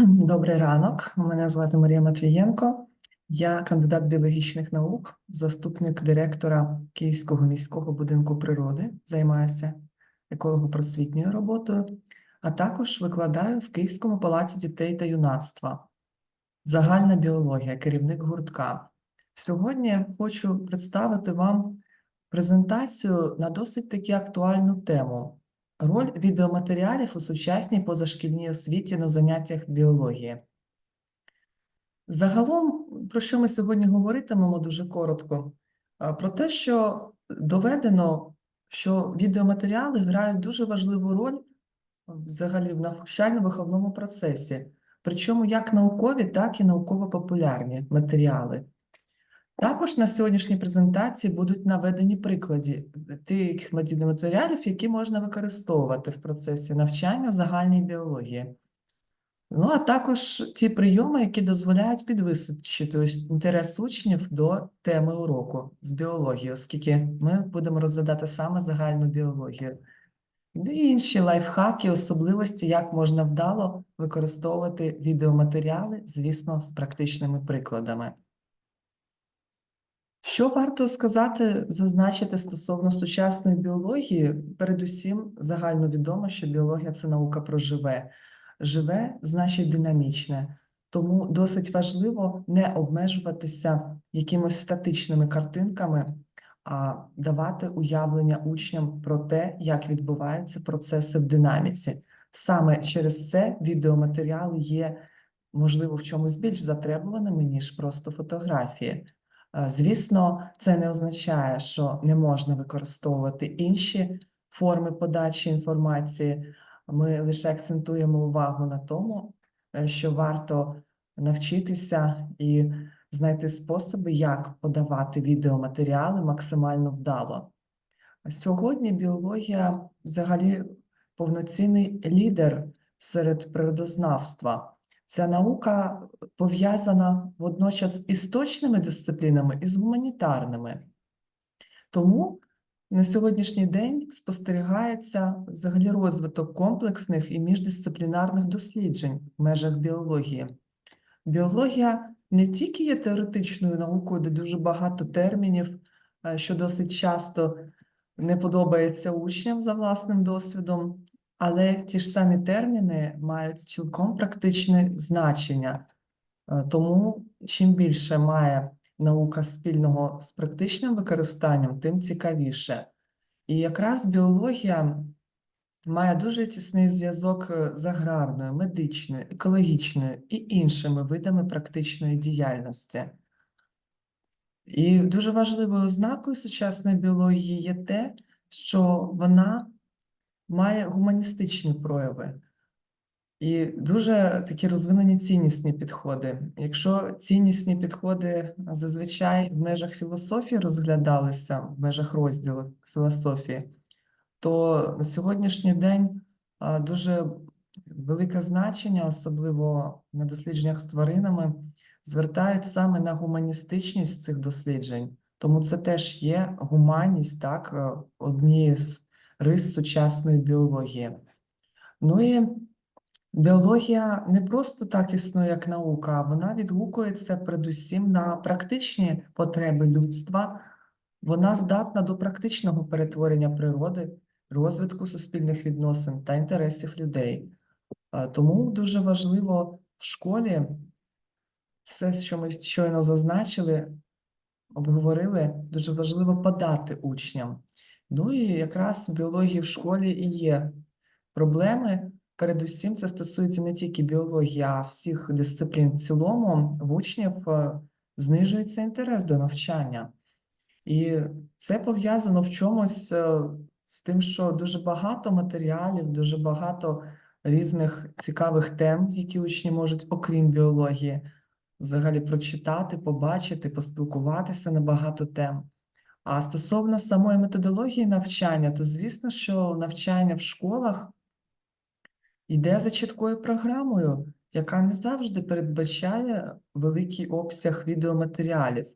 Добрий ранок. Мене звати Марія Матвієнко. Я кандидат біологічних наук, заступник директора Київського міського будинку природи, займаюся еколого-просвітньою роботою, а також викладаю в Київському палаці дітей та юнацтва. Загальна біологія, керівник гуртка. Сьогодні хочу представити вам презентацію на досить таки актуальну тему. Роль відеоматеріалів у сучасній позашкільній освіті на заняттях біології. Загалом, про що ми сьогодні говоритимемо дуже коротко, про те, що доведено, що відеоматеріали грають дуже важливу роль взагалі в навчально-виховному процесі, причому як наукові, так і науково-популярні матеріали. Також на сьогоднішній презентації будуть наведені приклади тих матеріалів, які можна використовувати в процесі навчання загальній біології. Ну, а також ті прийоми, які дозволяють підвищити інтерес учнів до теми уроку з біології, оскільки ми будемо розглядати саме загальну біологію. Ну, І інші лайфхаки, особливості, як можна вдало використовувати відеоматеріали, звісно, з практичними прикладами. Що варто сказати, зазначити стосовно сучасної біології? Передусім, загальновідомо, що біологія це наука про живе. Живе значить динамічне, тому досить важливо не обмежуватися якимось статичними картинками, а давати уявлення учням про те, як відбуваються процеси в динаміці. Саме через це відеоматеріали є, можливо, в чомусь більш затребуваними, ніж просто фотографії. Е, Звісно, це не означає, що не можна використовувати інші форми подачі інформації. Ми лише акцентуємо увагу на тому, е, що варто навчитися і знайти способи, як подавати відеоматеріали максимально вдало. Сьогодні біологія взагалі повноцінний лідер серед природознавства. Ця наука пов'язана водночас з істочними дисциплінами і з гуманітарними. Тому на сьогоднішній день спостерігається взагалі розвиток комплексних і міждисциплінарних досліджень в межах біології. Біологія не тільки є теоретичною наукою, де дуже багато термінів, е, що досить часто не подобається учням за власним досвідом, але ті ж самі терміни мають цілком практичне значення. Е, Тому чим більше має наука спільного з практичним використанням, тим цікавіше. І якраз біологія має дуже тісний зв'язок е, з аграрною, медичною, екологічною і іншими видами практичної діяльності. І дуже важливою ознакою сучасної біології є те, що вона має гуманістичні прояви і дуже такі розвинені ціннісні підходи. Якщо ціннісні підходи зазвичай в межах філософії розглядалися, в межах розділу філософії, то на сьогоднішній день дуже велике значення, особливо на дослідженнях з тваринами, звертають саме на гуманістичність цих досліджень. Тому це теж є гуманність, так, е, однією з рис сучасної біології. Ну і біологія не просто так існує як наука, вона відгукується передусім на практичні потреби людства. Вона здатна до практичного перетворення природи, розвитку суспільних відносин та інтересів людей. Тому дуже важливо в школі все, що ми щойно зазначили, обговорили, дуже важливо подати учням. Ну і якраз в біології в школі і є проблеми. Передусім, це стосується не тільки біології, а всіх дисциплін в цілому, в учнів е, знижується інтерес до навчання. І це пов'язано в чомусь е, з тим, що дуже багато матеріалів, дуже багато різних цікавих тем, які учні можуть, окрім біології, взагалі прочитати, побачити, поспілкуватися на багато тем. А стосовно самої методології навчання, то звісно, що навчання в школах йде за чіткою програмою, яка не завжди передбачає великий обсяг відеоматеріалів.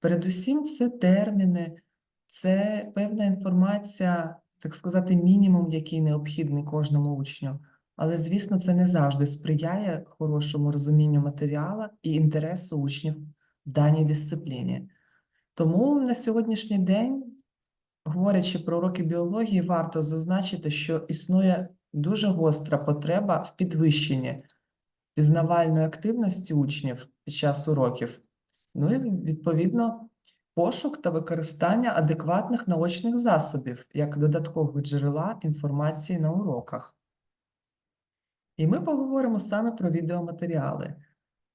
Передусім, це терміни, це певна інформація, так сказати, мінімум, який необхідний кожному учню. але, звісно, це не завжди сприяє хорошому розумінню матеріала і інтересу учнів в даній дисципліні. Тому на сьогоднішній день, говорячи про уроки біології, варто зазначити, що існує дуже гостра потреба в підвищенні пізнавальної активності учнів під час уроків, ну і відповідно пошук та використання адекватних наочних засобів як додаткового джерела інформації на уроках. І ми поговоримо саме про відеоматеріали.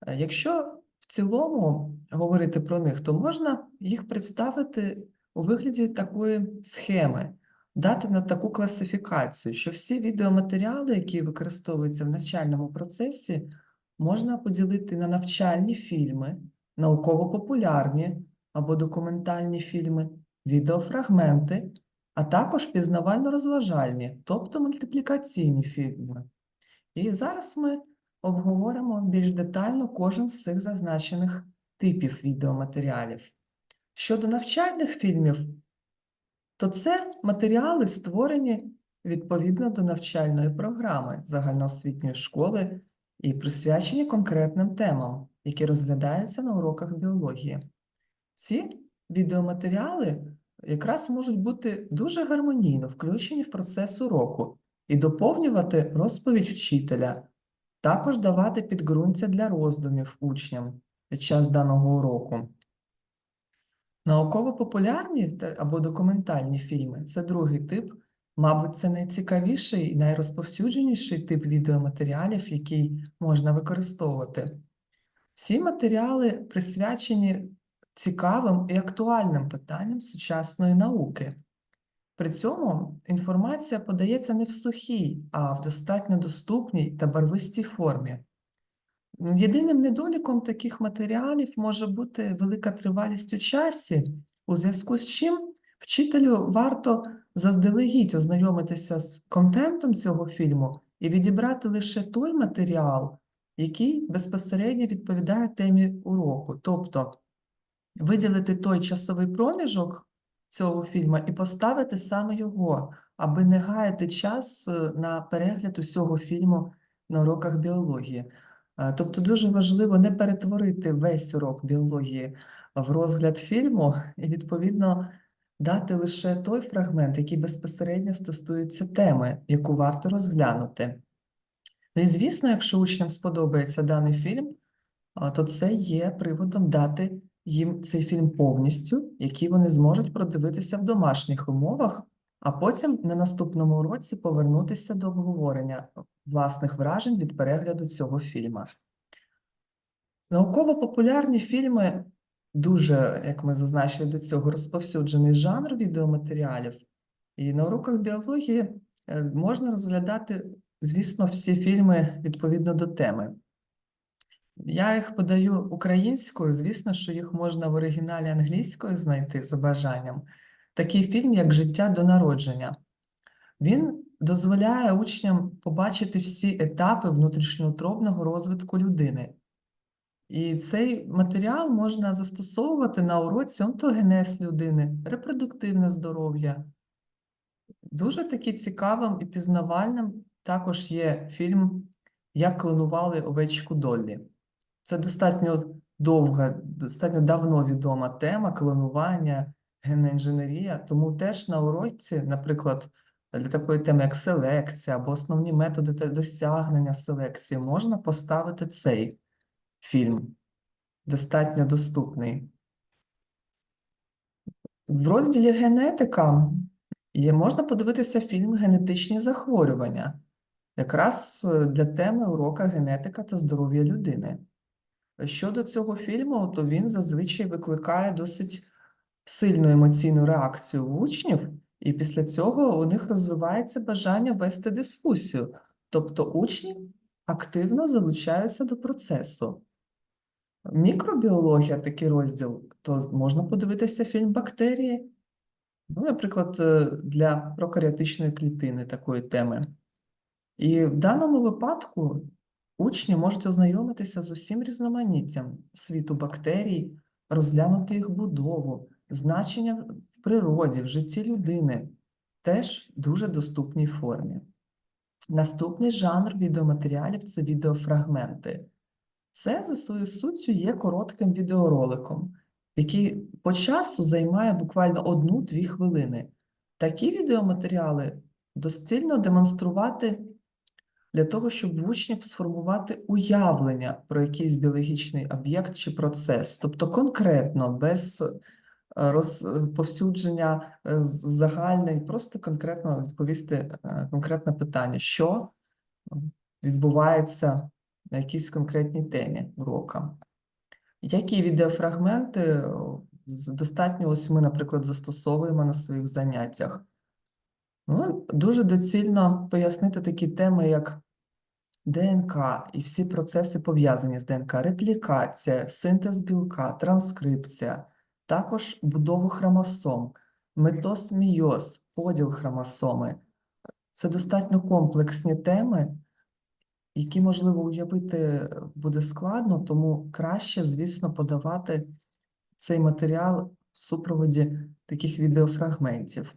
Е, Якщо в цілому говорити про них, то можна їх представити у вигляді такої схеми, дати на таку класифікацію, що всі відеоматеріали, які використовуються в навчальному процесі, можна поділити на навчальні фільми, науково-популярні або документальні фільми, відеофрагменти, а також пізнавально-розважальні, тобто мультиплікаційні фільми. І зараз ми обговоримо більш детально кожен з цих зазначених типів відеоматеріалів. Щодо навчальних фільмів, то це матеріали, створені відповідно до навчальної програми загальноосвітньої школи і присвячені конкретним темам, які розглядаються на уроках біології. Ці відеоматеріали якраз можуть бути дуже гармонійно включені в процес уроку і доповнювати розповідь вчителя, також давати підґрунтя для роздумів учням під час даного уроку. Науково-популярні або документальні фільми це другий тип, мабуть, це найцікавіший і найрозповсюдженіший тип відеоматеріалів, який можна використовувати. Ці матеріали присвячені цікавим і актуальним питанням сучасної науки. При цьому інформація подається не в сухій, а в достатньо доступній та барвистій формі. Єдиним недоліком таких матеріалів може бути велика тривалість у часі, у зв'язку з чим вчителю варто заздалегідь ознайомитися з контентом цього фільму і відібрати лише той матеріал, який безпосередньо відповідає темі уроку. Тобто виділити той часовий проміжок цього фільму і поставити саме його, аби не гаяти час е, на перегляд усього фільму на уроках біології. Е, Тобто дуже важливо не перетворити весь урок біології в розгляд фільму і, відповідно, дати лише той фрагмент, який безпосередньо стосується теми, яку варто розглянути. Ну і звісно, якщо учням сподобається даний фільм, то це є приводом дати їм цей фільм повністю, який вони зможуть продивитися в домашніх умовах, а потім на наступному уроці повернутися до обговорення власних вражень від перегляду цього фільму. Науково-популярні фільми дуже, як ми зазначили до цього, розповсюджений жанр відеоматеріалів. І на уроках біології е, можна розглядати, звісно, всі фільми відповідно до теми. Я їх подаю українською, звісно, що їх можна в оригіналі англійською знайти за бажанням. Такий фільм, як Життя до народження. Він дозволяє учням побачити всі етапи внутрішньоутробного розвитку людини. І цей матеріал можна застосовувати на уроці онтогенез людини, репродуктивне здоров'я. Дуже таки цікавим і пізнавальним також є фільм Як клонували овечку Доллі. Це достатньо довга, достатньо давно відома тема клонування, генна інженерія. Тому теж на уроці, наприклад, для такої теми, як селекція або основні методи досягнення селекції, можна поставити цей фільм. Достатньо доступний. В розділі генетика є, можна подивитися фільм Генетичні захворювання, якраз е, для теми урока генетика та здоров'я людини. Щодо цього фільму, то він зазвичай викликає досить сильну емоційну реакцію в учнів, і після цього у них розвивається бажання вести дискусію, тобто учні активно залучаються до процесу. Мікробіологія, такий розділ, то можна подивитися фільм Бактерії, ну, наприклад, е, для прокаріотичної клітини такої теми. І в даному випадку учні можуть ознайомитися з усім різноманіттям світу бактерій, розглянути їх будову, значення в природі, в житті людини, теж в дуже доступній формі. Наступний жанр відеоматеріалів це відеофрагменти. Це за своєю суттю є коротким відеороликом, який по часу займає буквально одну-дві хвилини. Такі відеоматеріали доцільно демонструвати для того, щоб в учнів сформувати уявлення про якийсь біологічний об'єкт чи процес, тобто конкретно, без розповсюдження е, з- просто конкретно відповісти е, конкретне питання, що відбувається на якійсь конкретній темі урока. Які відеофрагменти достатньо ось ми, наприклад, застосовуємо на своїх заняттях? Ну, дуже доцільно пояснити такі теми, як ДНК і всі процеси пов'язані з ДНК, реплікація, синтез білка, транскрипція, також будову хромосом, метоз мейоз, поділ хромосоми. Це достатньо комплексні теми, які, можливо, уявити буде складно, тому краще, звісно, подавати цей матеріал в супроводі таких відеофрагментів.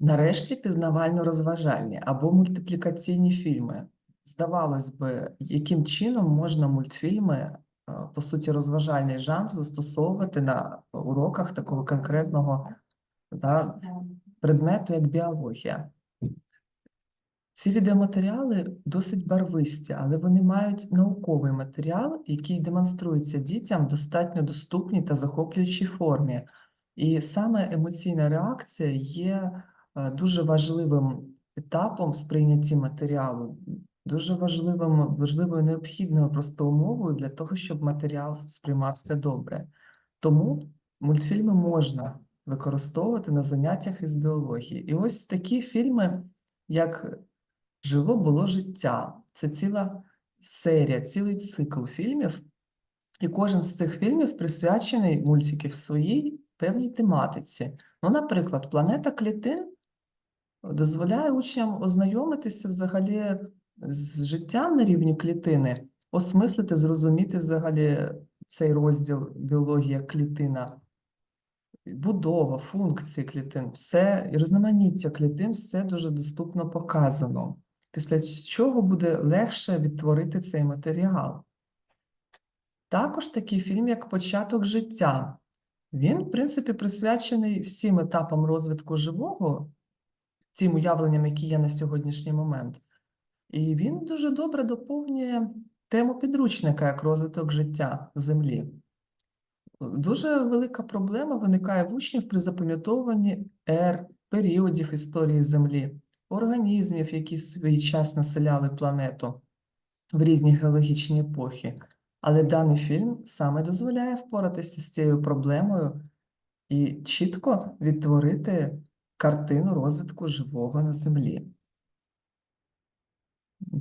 Нарешті пізнавально-розважальні або мультиплікаційні фільми. Здавалось би, яким чином можна мультфільми, по суті, розважальний жанр застосовувати на уроках такого конкретного да, предмету, як біологія. Ці відеоматеріали досить барвисті, але вони мають науковий матеріал, який демонструється дітям в достатньо доступній та захоплюючій формі. І саме емоційна реакція є е, дуже важливим етапом в сприйнятті матеріалу, дуже важливим, важливою необхідною просто умовою для того, щоб матеріал сприймався добре. Тому мультфільми можна використовувати на заняттях із біології. І ось такі фільми, як Жило було життя. Це ціла серія, цілий цикл фільмів. І кожен з цих фільмів присвячений мультиків своїй певній тематиці. Ну, наприклад, планета клітин дозволяє учням ознайомитися взагалі з життям на рівні клітини, осмислити, зрозуміти взагалі цей розділ біологія клітина, будова, функції клітин, все і різноманіття клітин, все дуже доступно показано. Після чого буде легше відтворити цей матеріал. Також такий фільм, як Початок життя. Він, в принципі, присвячений всім етапам розвитку живого, тим уявленням, які є на сьогоднішній момент. І він дуже добре доповнює тему підручника як розвиток життя Землі. Дуже велика проблема виникає в учнів при запам'ятовуванні ер, періодів історії Землі, організмів, які в свій час населяли планету в різні геологічні епохи. Але даний фільм саме дозволяє впоратися з цією проблемою і чітко відтворити картину розвитку живого на Землі.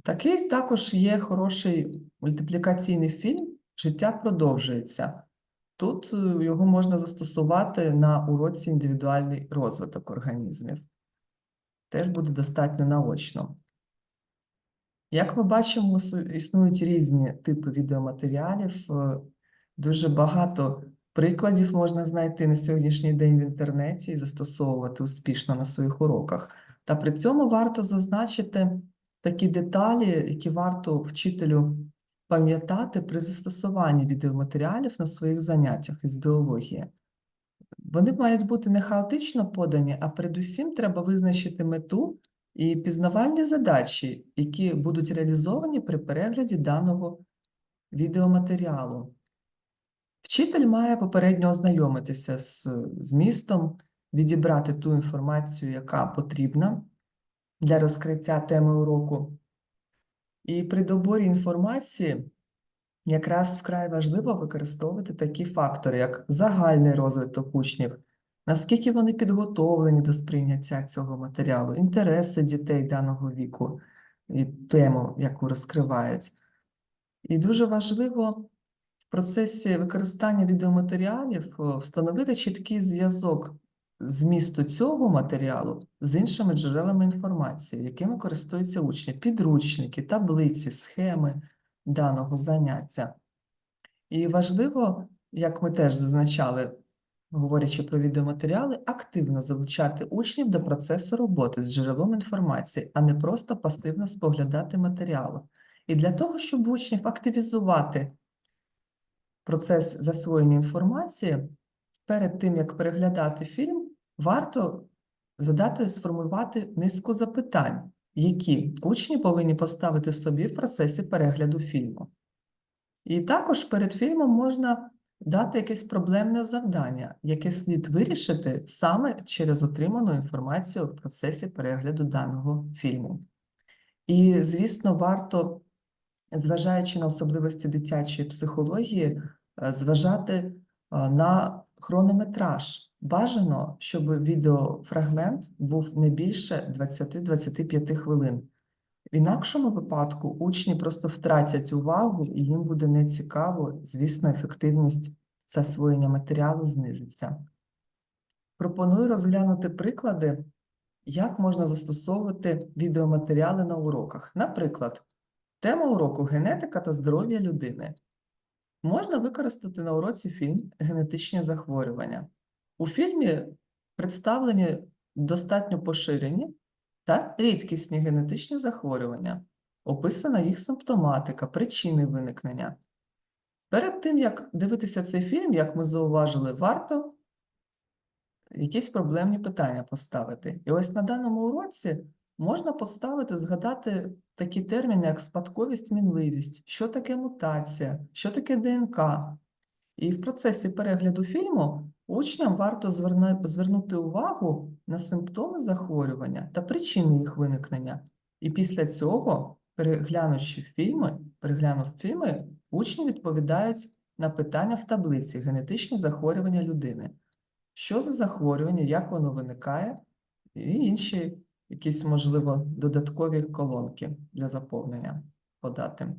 Такий також є хороший мультиплікаційний фільм Життя продовжується. Тут е, його можна застосувати на уроці індивідуальний розвиток організмів. Теж буде достатньо наочно. Як ми бачимо, існують різні типи відеоматеріалів. е, Дуже багато прикладів можна знайти на сьогоднішній день в інтернеті і застосовувати успішно на своїх уроках. Та при цьому варто зазначити такі деталі, які варто вчителю пам'ятати при застосуванні відеоматеріалів на своїх заняттях із біології. Вони мають бути не хаотично подані, а передусім треба визначити мету і пізнавальні задачі, які будуть реалізовані при перегляді даного відеоматеріалу. Вчитель має попередньо ознайомитися з змістом, відібрати ту інформацію, яка потрібна для розкриття теми уроку. І при доборі інформації якраз вкрай важливо використовувати такі фактори, як загальний розвиток учнів, наскільки вони підготовлені до сприйняття цього матеріалу, інтереси дітей даного віку і тему, яку розкривають. І дуже важливо в процесі використання відеоматеріалів е, встановити чіткий зв'язок змісту цього матеріалу з іншими джерелами інформації, якими користуються учні, підручники, таблиці, схеми даного заняття. І важливо, як ми теж зазначали говорячи про відеоматеріали, активно залучати учнів до процесу роботи з джерелом інформації, а не просто пасивно споглядати матеріали. І для того, щоб учнів активізувати процес засвоєння інформації, перед тим, як переглядати фільм, варто задати, сформувати низку запитань, які учні повинні поставити собі в процесі перегляду фільму. І також перед фільмом можна дати якесь проблемне завдання, яке слід вирішити саме через отриману інформацію в процесі перегляду даного фільму. І, звісно, варто, зважаючи на особливості дитячої психології, е, зважати е, на хронометраж. Бажано, щоб відеофрагмент був не більше 20-25 хвилин. В інакшому випадку учні просто втратять увагу, і їм буде нецікаво, звісно, ефективність засвоєння матеріалу знизиться. Пропоную розглянути приклади, як можна застосовувати відеоматеріали на уроках. Наприклад, тема уроку генетика та здоров'я людини. Можна використати на уроці фільм Генетичні захворювання. У фільмі представлені достатньо поширені та рідкісні генетичні захворювання, описана їх симптоматика, причини виникнення. Перед тим, як дивитися цей фільм, як ми зауважили, варто якісь проблемні питання поставити. І ось на даному уроці можна поставити, згадати такі терміни, як спадковість, мінливість, що таке мутація, що таке ДНК. І в процесі перегляду фільму учням варто звернути увагу на симптоми захворювання та причини їх виникнення. І після цього, переглянувши фільми, переглянув фільми, учні відповідають на питання в таблиці генетичні захворювання людини. Що за захворювання, як воно виникає, і інші якісь, можливо, додаткові колонки для заповнення подати.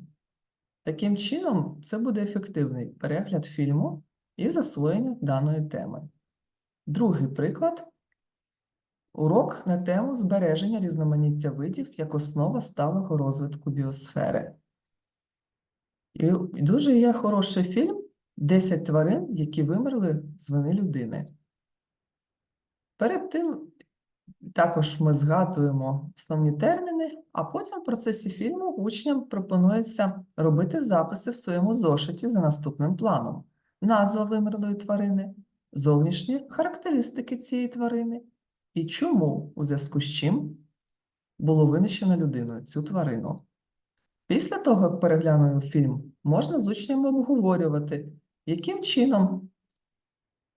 Таким чином, це буде ефективний перегляд фільму і засвоєння даної теми. Другий приклад урок на тему збереження різноманіття видів як основа сталого розвитку біосфери. І дуже є хороший фільм «10 тварин, які вимерли з вини людини. Перед тим також ми згадуємо основні терміни, а потім в процесі фільму учням пропонується робити записи в своєму зошиті за наступним планом: назва вимерлої тварини, зовнішні характеристики цієї тварини і чому, у зв'язку з чим було винищено людиною цю тварину. Після того, як переглянули фільм, можна з учнями обговорювати, яким чином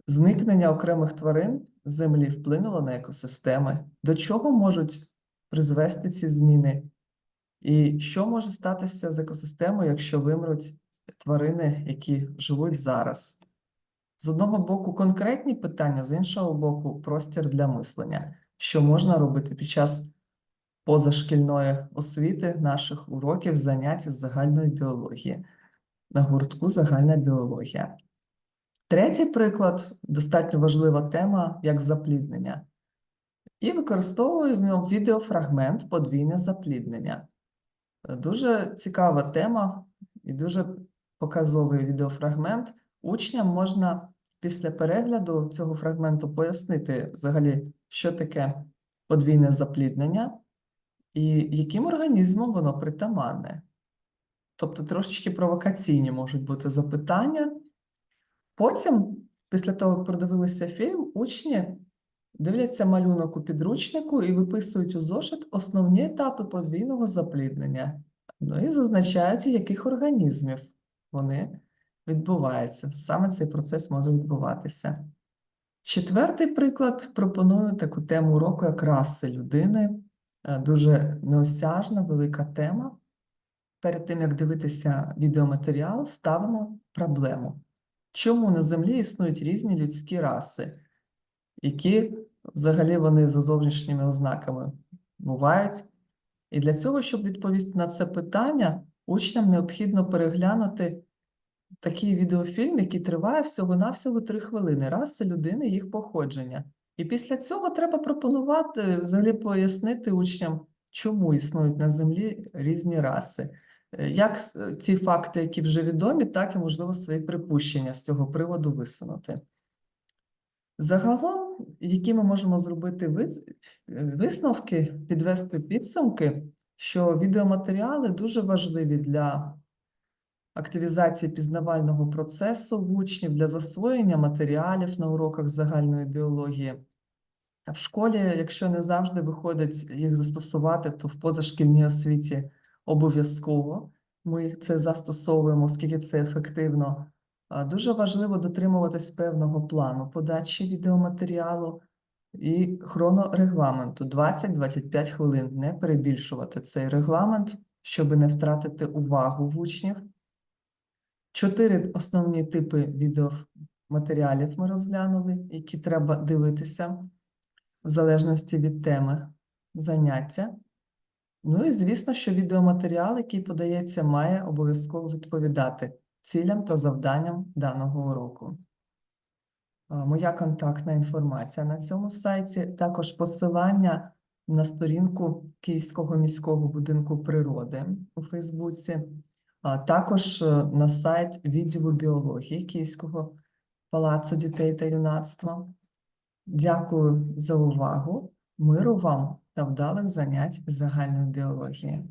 зникнення окремих тварин з землі вплинуло на екосистеми, до чого можуть призвести ці зміни, і що може статися з екосистемою, якщо вимруть тварини, які живуть зараз. З одного боку, конкретні питання, з іншого боку, простір для мислення, що можна робити під час позашкільної освіти наших уроків занять з загальної біології на гуртку Загальна біологія. Третій приклад достатньо важлива тема, як запліднення. І використовуємо відеофрагмент подвійне запліднення. Дуже цікава тема і дуже показовий відеофрагмент. Учням можна після перегляду цього фрагменту пояснити взагалі, що таке подвійне запліднення і яким організмом воно притаманне. Тобто трошечки провокаційні можуть бути запитання. Потім, після того, як продивилися фільм, учні дивляться малюнок у підручнику і виписують у зошит основні етапи подвійного запліднення. Ну і зазначають, яких організмів вони відбуваються. Саме цей процес може відбуватися. Четвертий приклад пропоную таку тему уроку, як раси людини. Е, Дуже неосяжна, велика тема. Перед тим, як дивитися відеоматеріал, ставимо проблему. Чому на Землі існують різні людські раси, які взагалі вони за зовнішніми ознаками бувають? І для цього, щоб відповісти на це питання, учням необхідно переглянути такий відеофільм, який триває всього-навсього 3 хвилини. Раси людини, їх походження. І після цього треба пропонувати, взагалі пояснити учням, чому існують на Землі різні раси. Е, Як ці факти, які вже відомі, так і, можливо, свої припущення з цього приводу висунути. Загалом, які ми можемо зробити е, висновки, підвести підсумки, що відеоматеріали дуже важливі для активізації пізнавального процесу в учнів, для засвоєння матеріалів на уроках загальної біології. В школі, якщо не завжди виходить їх застосувати, то в позашкільній освіті обов'язково ми це застосовуємо, оскільки це ефективно. Дуже важливо дотримуватись певного плану подачі відеоматеріалу і хронорегламенту 20-25 хвилин, не перебільшувати цей регламент, щоб не втратити увагу в учнів. Чотири основні типи відеоматеріалів ми розглянули, які треба дивитися в залежності від теми заняття. Ну і звісно, що відеоматеріал, який подається, має обов'язково відповідати цілям та завданням даного уроку. Моя контактна інформація на цьому сайті, також посилання на сторінку Київського міського будинку природи у Фейсбуці, а також е, на сайт відділу біології Київського палацу дітей та юнацтва. Дякую за увагу, миру вам та вдалих занять загальної біології.